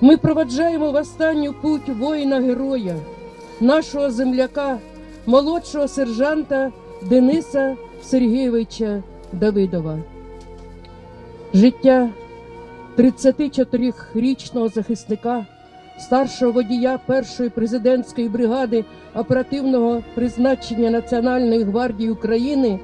Ми проваджаємо в останню путь воїна-героя, нашого земляка, молодшого сержанта Дениса Сергійовича Давидова. Життя 34-річного захисника, старшого водія першої президентської бригади оперативного призначення Національної гвардії України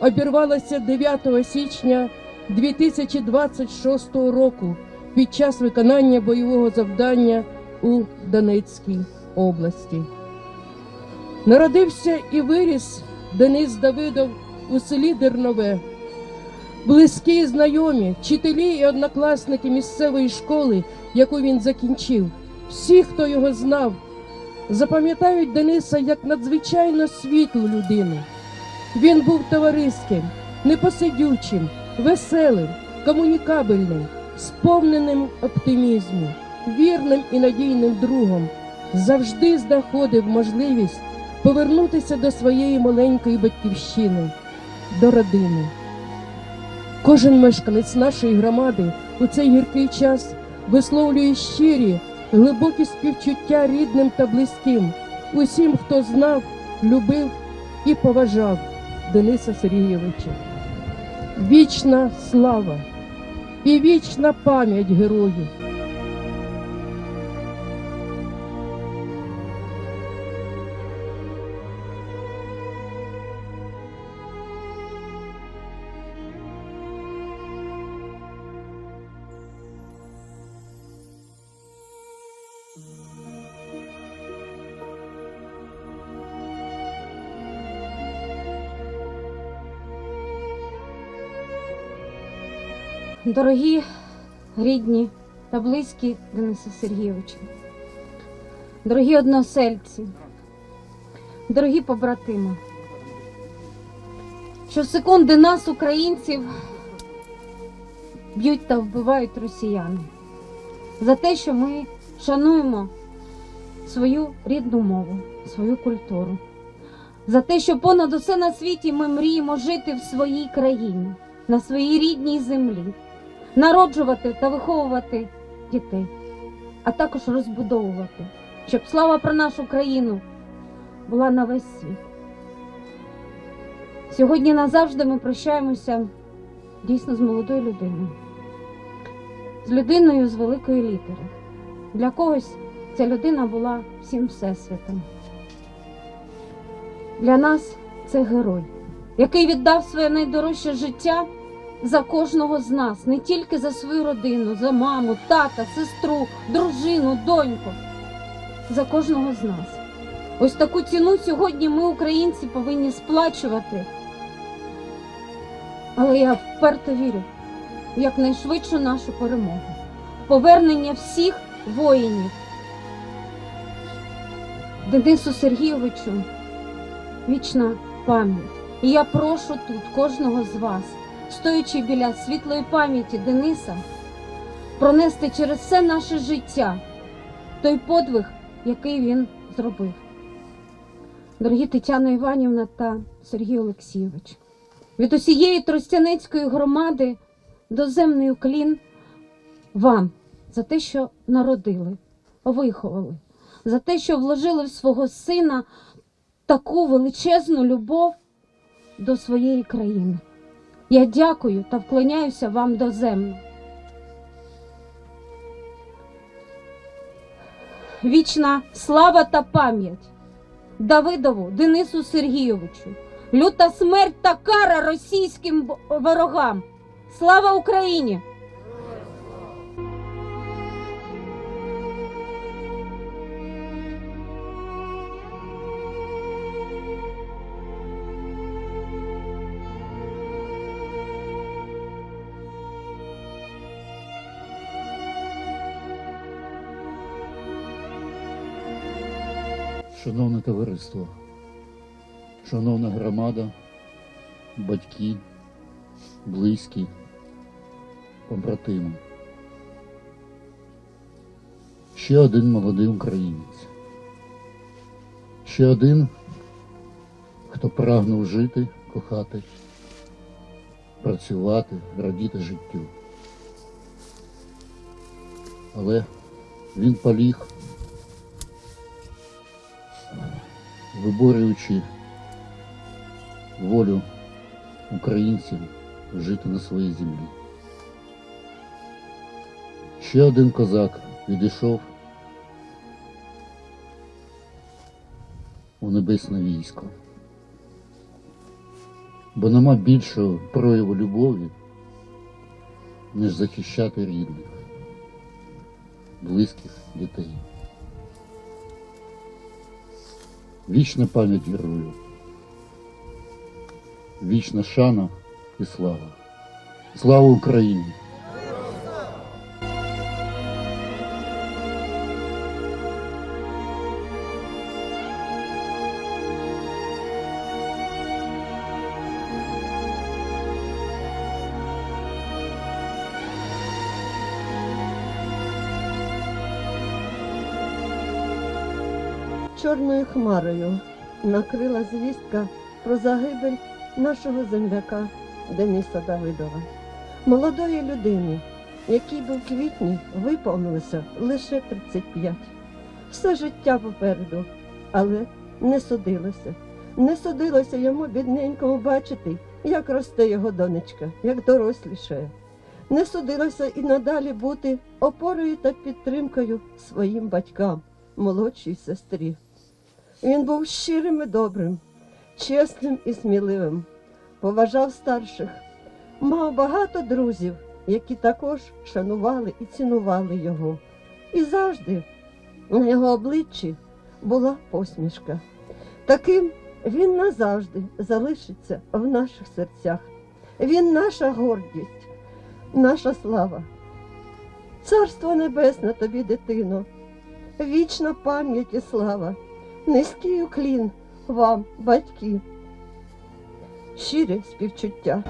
обірвалося 9 січня 2026 року під час виконання бойового завдання у Донецькій області. Народився і виріс Денис Давидов у селі Дернове. Близькі знайомі, вчителі і однокласники місцевої школи, яку він закінчив, всі, хто його знав, запам'ятають Дениса як надзвичайно світлу людину. Він був товариським, непосидючим, веселим, комунікабельним, сповненим оптимізму, вірним і надійним другом, завжди знаходив можливість повернутися до своєї маленької батьківщини, до родини. Кожен мешканець нашої громади у цей гіркий час висловлює щирі, глибокі співчуття рідним та близьким, усім, хто знав, любив і поважав Дениса Сергійовича. Вічна слава і вічна пам'ять герою. Дорогі рідні та близькі Дениса Сергійовича, дорогі односельці, дорогі побратими, щосекунди нас, українців, б'ють та вбивають росіяни за те, що ми шануємо свою рідну мову, свою культуру, за те, що понад усе на світі ми мріємо жити в своїй країні, на своїй рідній землі народжувати та виховувати дітей, а також розбудовувати, щоб слава про нашу країну була на весь світ. Сьогодні назавжди ми прощаємося дійсно з молодою людиною, з людиною з великої літери. Для когось ця людина була всім всесвітом. Для нас це герой, який віддав своє найдорожче життя за кожного з нас, не тільки за свою родину, за маму, тата, сестру, дружину, доньку, за кожного з нас. Ось таку ціну сьогодні ми, українці, повинні сплачувати. Але я вперто вірю в якнайшвидшу нашу перемогу, повернення всіх воїнів. Денису Сергійовичу вічна пам'ять. І я прошу тут кожного з вас стоячи біля світлої пам'яті Дениса, пронести через все наше життя той подвиг, який він зробив. Дорогі Тетяна Іванівна та Сергій Олексійович, від усієї Тростянецької громади доземний уклін вам за те, що народили, виховали, за те, що вложили в свого сина таку величезну любов до своєї країни. Я дякую та вклоняюся вам доземно. Вічна слава та пам'ять Давидову Денису Сергійовичу, люта смерть та кара російським ворогам. Слава Україні! Шановне товариство, шановна громада, батьки, близькі, побратими. Ще один молодий українець. Ще один, хто прагнув жити, кохати, працювати, радіти життю. Але Він поліг, виборюючи волю українців жити на своїй землі. Ще один козак відійшов у небесне військо. Бо нема більшого прояву любові, ніж захищати рідних, близьких дітей. Вічна пам'ять герою, вічна шана і слава. Слава Україні! Чорною хмарою накрила звістка про загибель нашого земляка Дениса Давидова, молодої людини, якій би в квітні виповнилося лише 35. Все життя попереду, але не судилося. Не судилося йому бідненькому бачити, як росте його донечка, як дорослішає. Не судилося і надалі бути опорою та підтримкою своїм батькам, молодшій сестрі. Він був щирим і добрим, чесним і сміливим, поважав старших, мав багато друзів, які також шанували і цінували його. І завжди на його обличчі була посмішка. Таким він назавжди залишиться в наших серцях. Він наша гордість, наша слава. Царство небесне тобі, дитино, вічна пам'ять і слава. Низький уклін вам, батьки. щире співчуття.